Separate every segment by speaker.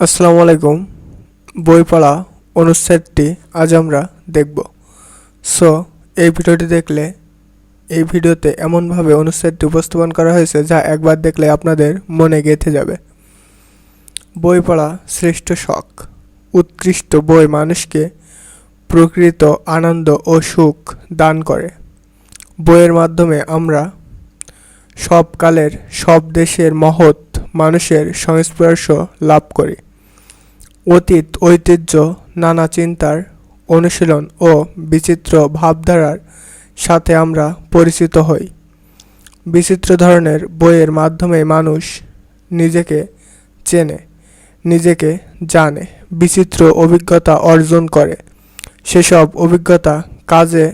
Speaker 1: আসসালামু আলাইকুম। বই পড়া অনুচ্ছেদটি আজ আমরা দেখব। সো, এই ভিডিওটি দেখলে, এই ভিডিওতে এমনভাবে অনুচ্ছেদটি উপস্থাপন করা হয়েছে যা একবার দেখলে আপনাদের মনে গেঁথে যাবে। বই পড়া শ্রেষ্ঠ শখ। উৎকৃষ্ট বই মানুষকে প্রকৃত আনন্দ ও সুখ দান করে। বইয়ের মাধ্যমে আমরা সব কালের সব দেশের মহৎ মানুষের সংস্পর্শ লাভ করি। অতীত, ঐতিহ্য, নানা চিন্তার অনুশীলন ও বিচিত্র ভাবধারার সাথে আমরা পরিচিত হই। বিচিত্র ধরনের বইয়ের মাধ্যমে মানুষ নিজেকে চেনে, নিজেকে জানে, বিচিত্র অভিজ্ঞতা অর্জন করে। সেসব অভিজ্ঞতা কাজে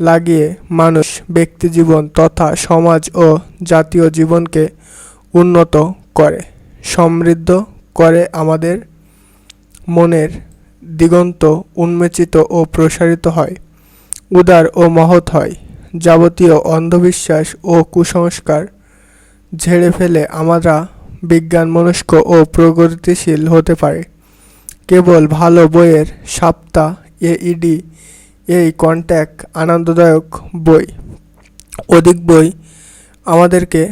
Speaker 1: লাগিয়ে মানুষ ব্যক্তিজীবন তথা সমাজ ও জাতীয় জীবনকে উন্নত করে, সমৃদ্ধ করে আমাদের মনের দিগন্ত, উন্মেচিত ও প্রসারিত হয়। উদার ও মহৎ হয়। যাবতীয় অন্ধবিশ্বাস ও কুসংস্কার ঝেড়ে ফেলে আমরা বিজ্ঞান, মনস্ক ও প্রগতিশীল হতে পারে। কেবল ভালো বইয়ের সাপ্তা এইডি এই কন্ট্যাক্ট আনন্দদায়ক বই, অধিক বই আমাদেরকে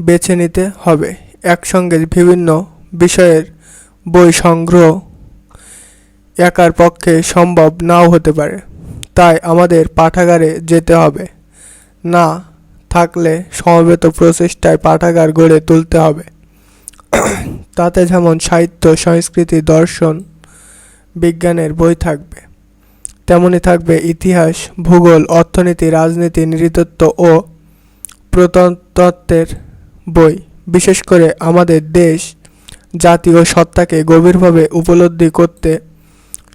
Speaker 1: বেছে নিতে হবে। একসঙ্গে বিভিন্ন বিষয়ের বই সংগ্রহ একার পক্ষে সম্ভব নাও হতে পারে। তাই আমাদের পাঠাগারে যেতে হবে। না থাকলে সমবেত প্রচেষ্টায় পাঠাগার গড়ে তুলতে হবে। তাতে যেমন সাহিত্য, সংস্কৃতি, দর্শন, বিজ্ঞানের বই থাকবে, তেমনি থাকবে ইতিহাস, ভূগোল, অর্থনীতি, রাজনীতি নৃতত্ব ও প্রত্নতত্ত্বের বই, বিশেষ করে আমাদের দেশ জাতীয় সত্তাকে গভীরভাবে উপলব্ধি করতে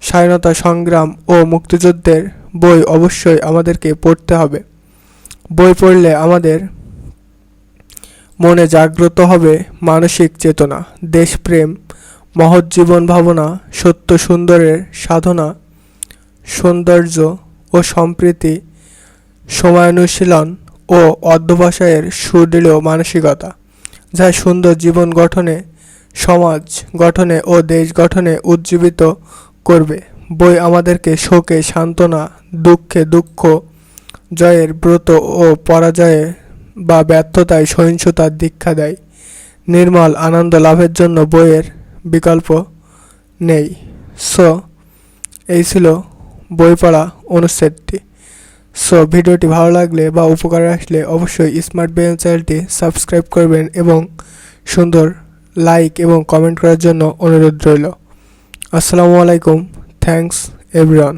Speaker 1: স্বাধীনতা সংগ্রাম ও মুক্তিযুদ্ধের বই অবশ্যই আমাদেরকে পড়তে হবে। বই পড়লে আমাদের মনে জাগ্রত হবে মানসিক চেতনা, দেশপ্রেম, মহৎ জীবন ভাবনা, সত্য সুন্দরের সাধনা, সৌন্দর্য ও সম্প্রীতি, সময়ানুশীলন ও অধ্যবসায়ের সুদৃঢ় মানসিকতা, যা সুন্দর জীবন গঠনে, সমাজ গঠনে ও দেশ গঠনে উজ্জীবিত করবে। বই আমাদেরকে শোকে সান্ত্বনা, দুঃখে দুঃখ, জয়ের ব্রত ও পরাজয়ে বা ব্যর্থতায় সহিংসতার দীক্ষা দেয়। নির্মল আনন্দ লাভের জন্য বইয়ের বিকল্প নেই। সো, এই ছিল বই পড়া অনুচ্ছেদটি। সো ভিডিওটি ভালো লাগলে বা উপকারে আসলে অবশ্যই স্মার্ট ব্রেন চ্যানেলটি সাবস্ক্রাইব করবেন এবং সুন্দর লাইক এবং কমেন্ট করার জন্য অনুরোধ রইল। আসসালামু আলাইকুম। Thanks everyone